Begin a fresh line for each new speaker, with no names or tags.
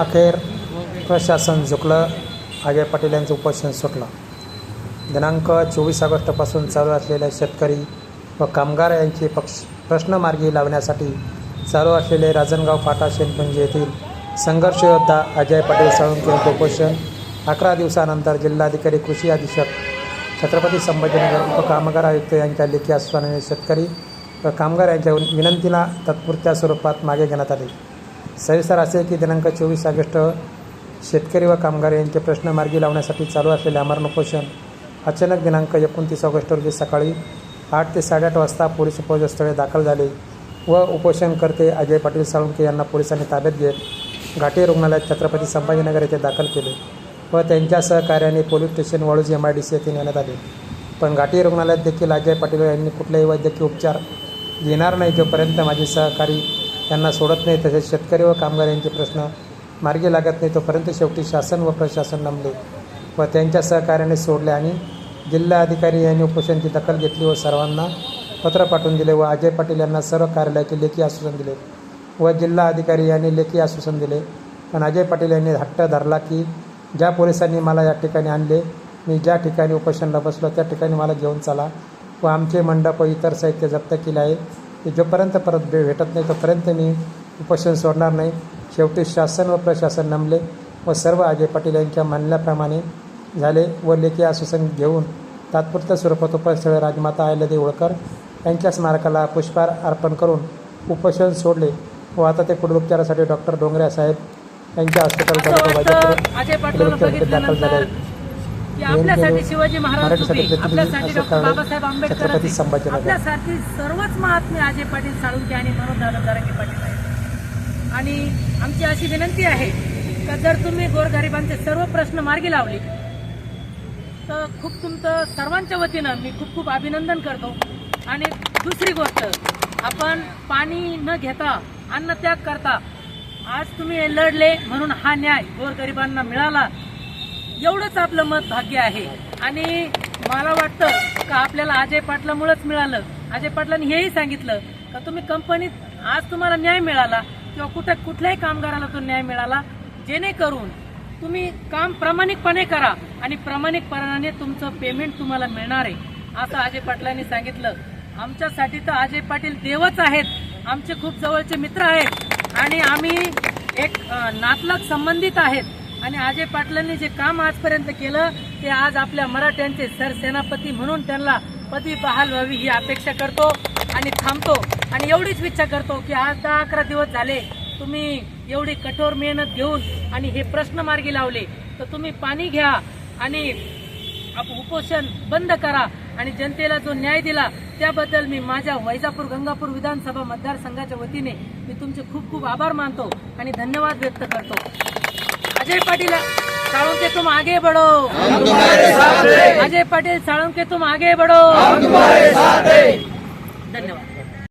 अखेर प्रशासन झुकलं अजय पाटील यांचं उपोषण सुटलं. दिनांक चोवीस ऑगस्टपासून चालू असलेल्या शेतकरी व कामगार यांचे पक्ष प्रश्न मार्गी लावण्यासाठी चालू असलेले राजनगाव फाटा शेणपुंजी येथील संघर्षयोद्धा अजय पाटील साळुंके यांचं उपोषण अकरा दिवसानंतर जिल्हाधिकारी कृषी अधीक्षक छत्रपती संभाजीनगर उपकामगार आयुक्त यांच्या लेखी आश्वासनाने शेतकरी व कामगार यांच्या विनंतीला तात्पुरत्या स्वरूपात मागे घेण्यात आले. सविस्तर असे की दिनांक चोवीस ऑगस्ट शेतकरी व कामगार यांचे प्रश्न मार्गी लावण्यासाठी चालू असलेले अमरण उपोषण अचानक दिनांक एकोणतीस ऑगस्ट रोजी सकाळी आठ ते साडेआठ वाजता पोलीस उपस्थळी दाखल झाले व उपोषणकर्ते अजय पाटील साळुंके यांना पोलिसांनी ताब्यात घेत घाटी रुग्णालयात छत्रपती संभाजीनगर येथे दाखल केले व त्यांच्या सहकार्याने police station Waluj M I D C येथे नेण्यात आले. पण घाटी रुग्णालयात देखील अजय पाटील यांनी कुठलेही वैद्यकीय उपचार घेणार नाही जोपर्यंत माझे सहकारी त्यांना सोडत नाही. तसेच शेतकरी व कामगार यांचे प्रश्न मार्गी लागत नाही. तोपर्यंत शेवटी शासन व प्रशासन नमले व त्यांच्या सहकार्याने सोडले आणि जिल्हा अधिकारी यांनी उपोषणची दखल घेतली व सर्वांना पत्र पाठवून दिले व अजय पाटील यांना सर्व कार्यालयाचे लेखी आश्वासन दिले व जिल्हा अधिकारी यांनी लेखी आश्वासन दिले. पण अजय पाटील यांनी हट्ट धरला की ज्या पोलिसांनी मला या ठिकाणी आणले मी ज्या ठिकाणी उपोषणला बसलो त्या ठिकाणी मला घेऊन चला व आमचे मंडप व इतर साहित्य जप्त केले आहे. ते जोपर्यंत परत भे भेटत नाही तोपर्यंत मी उपोषण सोडणार नाही. शेवटी शासन व प्रशासन नमले व सर्व अजय पाटील यांच्या म्हणण्याप्रमाणे झाले व लेखी आश्वासन घेऊन तात्पुरत्या स्वरूपात उपस्थळ राजमाता अहिल्यादेवी होळकर यांच्या स्मारकाला पुष्पहार अर्पण करून उपोषण सोडले व आता ते पुढील उपचारासाठी डॉक्टर डोंगरे साहेब यांच्या हॉस्पिटल
असं वाटतं अजय पाटलांना बघितल्यानंतर की आपल्यासाठी शिवाजी महाराज आपल्यासाठी डॉक्टर बाबासाहेब आंबेडकर. आपल्यासाठी सर्वच महात्मे अजय पाटील साळुंके आणि मनोज दादा जारंगे पाटील आहेत. आणि आमची अशी विनंती आहे का जर तुम्ही गोरगरिबांचे सर्व प्रश्न मार्गी लावले तर खूप तुमचं सर्वांच्या वतीनं मी खूप खूप अभिनंदन करतो. आणि दुसरी गोष्ट आपण पाणी न घेता अन्न त्याग करता आज तुम्ही लढले म्हणून हा न्याय गोरगरिबांना मिळाला. एवढंच आपलं मत भाग्य आहे. आणि मला वाटतं का आपल्याला अजय पाटलामुळेच मिळालं. अजय पाटलांनी हेही सांगितलं का तुम्ही कंपनीत आज तुम्हाला न्याय मिळाला किंवा कुठं कुठल्याही कामगाराला तो न्याय मिळाला. जेणेकरून तुम्ही काम प्रामाणिकपणे करा आणि प्रामाणिकपणाने तुमचं पेमेंट तुम्हाला मिळणार आहे असं अजय पाटलांनी सांगितलं. आमच्यासाठी तर अजय पाटील देवच आहेत. आमचे खूप जवळचे मित्र आहेत. आणि आम्ही एक नातलग संबंधित आहेत. आणि अजय पाटलांनी जे काम आजपर्यंत केलं ते आज आपल्या मराठ्यांचे सरसेनापती म्हणून त्यांना पदवी बहाल व्हावी ही अपेक्षा करतो आणि थांबतो. आणि एवढीच इच्छा करतो की आज दहा अकरा दिवस झाले तुम्ही एवढी कठोर मेहनत घेऊन आणि हे प्रश्न मार्गी लावले तर तुम्ही पाणी घ्या आणि आप उपोषण बंद करा आणि जनतेला जो न्याय दिला त्याबद्दल मी माझ्या वैजापूर गंगापूर विधानसभा मतदारसंघाच्या वतीने मी तुमचे खूप खूप आभार मानतो आणि धन्यवाद व्यक्त करतो. अजय पाटील साळुंके तुम आगे बढ़ो। अजय पाटील साळुंके तुम आगे बढ़ो। धन्यवाद।